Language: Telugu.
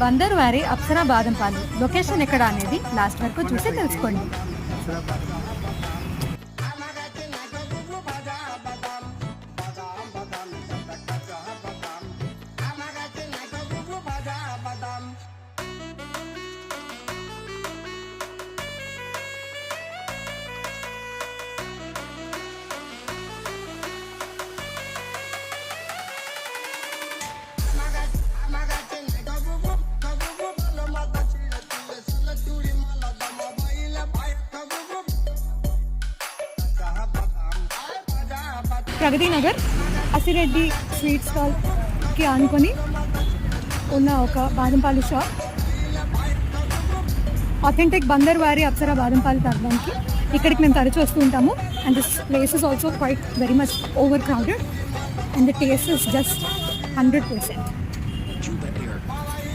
బందర్ వారి అప్సరా బాదం పాలు లొకేషన్ ఎక్కడ అనేది లాస్ట్ వరకు చూసి తెలుసుకోండి. ప్రగతి నగర్ అసిరెడ్డి స్వీట్ స్టాల్కి ఆనుకొని ఉన్న ఒక బాదంపాలు షాప్ అథెంటిక్ బందర్ వారి అప్సరా బాదంపాలు తాగడానికి ఇక్కడికి మేము తరచు వస్తూ ఉంటాము. And this place is also quite very much overcrowded and the taste is just hundred percent